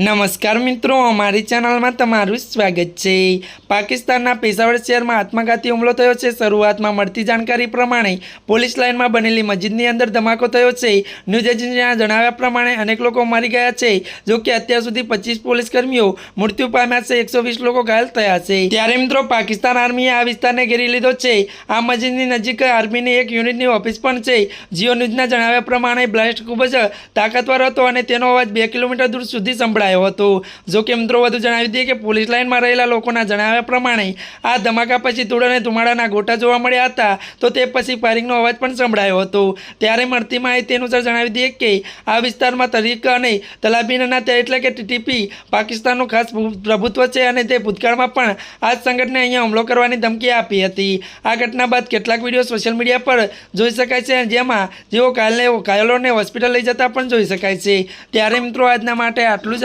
નમસ્કાર મિત્રો, અમારી ચેનલમાં તમારું સ્વાગત છે. પાકિસ્તાનના પેશાવર શહેરમાં આત્મઘાતી હુમલો થયો છે. શરૂઆતમાં મળતી જાણકારી પ્રમાણે પોલીસ લાઇનમાં બનેલી મસ્જિદની અંદર ધમાકો થયો છે. ન્યૂઝ એજન્સીના જણાવ્યા પ્રમાણે અનેક લોકો મારી ગયા છે, જો કે અત્યાર સુધી પચીસ કર્મીઓ મૃત્યુ પામ્યા છે. એકસો લોકો ઘાયલ થયા છે. ત્યારે મિત્રો, પાકિસ્તાન આર્મીએ આ વિસ્તારને ઘેરી લીધો છે. આ મસ્જિદની નજીક આર્મીની એક યુનિટની ઓફિસ પણ છે. જીઓ ન્યૂઝના જણાવ્યા પ્રમાણે બ્લાસ્ટ ખૂબ જ તાકાતવર હતો અને તેનો અવાજ બે કિલોમીટર દૂર સુધી સંભળાયો હતો. જો મિત્રો વધુ જણાવી દઈએ કે પોલીસ લાઇનમાં રહેલા લોકોના જણાવ્યા પ્રમાણે આ ધમાકા પછી ધૂળ અને ધુમાડાના ગોટા જોવા મળ્યા હતા. તો તે પછી ફાયરિંગનો અવાજ પણ સંભળાયો હતો. ત્યારે મળતી માહિતી અનુસાર જણાવી દઈએ કે આ વિસ્તારમાં તરીક અને તલાબીના એટલે કે ટીટીપી પાકિસ્તાનનું ખાસ પ્રભુત્વ છે અને તે ભૂતકાળમાં પણ આ સંગઠને અહીંયા હુમલો કરવાની ધમકી આપી હતી. આ ઘટના બાદ કેટલાક વીડિયો સોશિયલ મીડિયા પર જોઈ શકાય છે જેમાં જેઓ કાયલે ઘાયલોને હોસ્પિટલ લઈ જતા પણ જોઈ શકાય છે. ત્યારે મિત્રો આજના માટે આટલું જ.